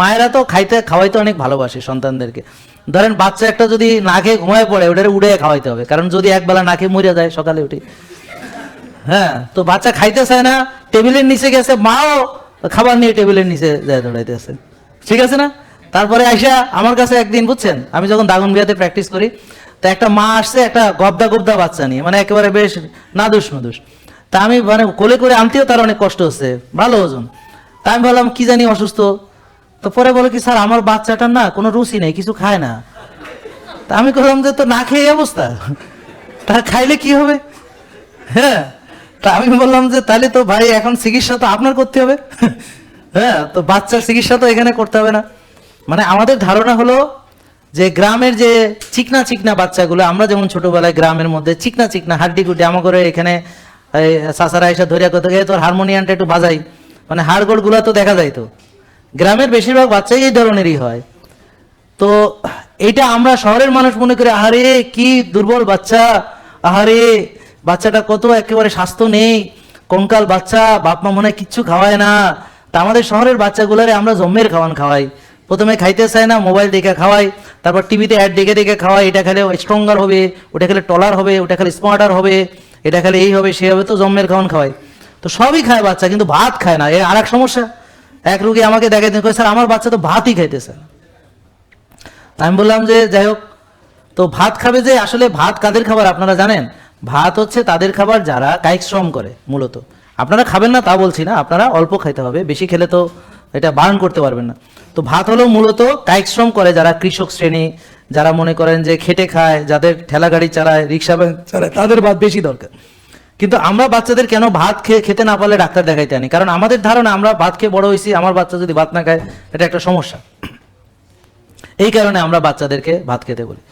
মায়েরা তো খাইতে, খাওয়াইতে অনেক ভালোবাসে সন্তানদেরকে। ধরেন বাচ্চা একটা যদি না খেয়ে ঘুমায় পড়ে, ওটারে উড়ে খাওয়াইতে হবে। কারণ যদি একবেলা না খেয়ে মরে যায় সকালে উঠে। হ্যাঁ তো বাচ্চা খাইতে চায় না, টেবিলের নিচে গেছে, মাও খাবার নিয়ে টেবিলের নিচে যায় দৌড়াইতেছে। ঠিক আছে না? তারপরে আইসা আমার কাছে একদিন, বুঝছেন? আমি যখন দাগন বিয়াতে প্র্যাকটিস করি, তা একটা মা আসছে, একটা গবদা গবদা বাচ্চা নিয়ে। মানে একেবারে বেশ নাদুস নদুস তা আমি মানে কোলে করে আনতেও তার অনেক কষ্ট হচ্ছে। ভালো ওজন। তা আমি বললাম কি জানি অসুস্থ। তো পরে বলে কি, স্যার, আমার বাচ্চাটার না কোনো রুচি নেই, কিছু খায় না। তা আমি বললাম যে, তো না খেয়ে অবস্থা? তা খাইলে কি হবে? হ্যাঁ তা আমি বললাম যে, তাহলে তো ভাই, এখন চিকিৎসা তো আপনার করতে হবে। হ্যাঁ তো বাচ্চার চিকিৎসা তো এখানে করতে হবে না। মানে আমাদের ধারণা হলো যে, গ্রামের যে চিকনা চিকনা বাচ্চাগুলো, আমরা যেমন ছোটবেলায় গ্রামের মধ্যে চিকনা চিকনা হাড্ডি গুড্ডি আমা করে এখানে সাসারা এসে ধরিয়া করতে গিয়ে তোর হারমোনিয়ামটা একটু বাজাই। মানে হাড়গোড়গুলা তো দেখা যায় তো গ্রামের বেশিরভাগ বাচ্চাই এই ধরনেরই হয়। তো এটা আমরা শহরের মানুষ মনে করি, আহারে, কি দুর্বল বাচ্চা, আহারে, বাচ্চাটা কত একেবারে স্বাস্থ্য নেই, কঙ্কাল বাচ্চা, বাপ মা মনে হয় কিচ্ছু খাওয়ায় না। তা আমাদের শহরের বাচ্চাগুলারে আমরা জম্মের খাওয়ান খাওয়াই। প্রথমে খাইতে চায় না, মোবাইল দেখে খাওয়াই, তারপর টিভিতে অ্যাড দেখে দেখে খাওয়াই, এটা খেলে স্ট্রঙ্গার হবে, ওটা খেলে টলার হবে, ওটা খেলে স্মার্টার হবে, এটা খেলে এই হবে, সে হবে, তো জম্মের খাওয়ান খাওয়াই। তো সবই খায় বাচ্চা, কিন্তু ভাত খায় না, এ আর এক সমস্যা। এক রুগী আমাকে দেখে কয় স্যার, আমার বাচ্চা তো ভাতই খাইতেছে। আমি বললাম যে, যাই হোক, তো ভাত খাবে যে, আসলে ভাত কাদের খাবার আপনারা জানেন? ভাত হচ্ছে তাদের খাবার যারা কায়িক শ্রম করে, মূলত। আপনারা খাবেন না তা বলছি না, আপনারা অল্প খাইতে হবে, বেশি খেলে তো এটা বারণ করতে পারবেন না। তো ভাত হলো মূলত কায়িক শ্রম করে যারা কৃষক শ্রেণি, যারা মনে করেন যে খেটে খায়, যাদের ঠেলা গাড়ি চালায়, রিক্সা চালায়, তাদের ভাত বেশি দরকার। কিন্তু আমরা বাচ্চাদের কেন ভাত খেয়ে খেতে না পারলে ডাক্তার দেখাইতে আনি? কারণ আমাদের ধারণা, আমরা ভাত খেয়ে বড় হয়েছি, আমার বাচ্চা যদি ভাত না খায়, এটা একটা সমস্যা। এই কারণে আমরা বাচ্চাদেরকে ভাত খেতে বলি।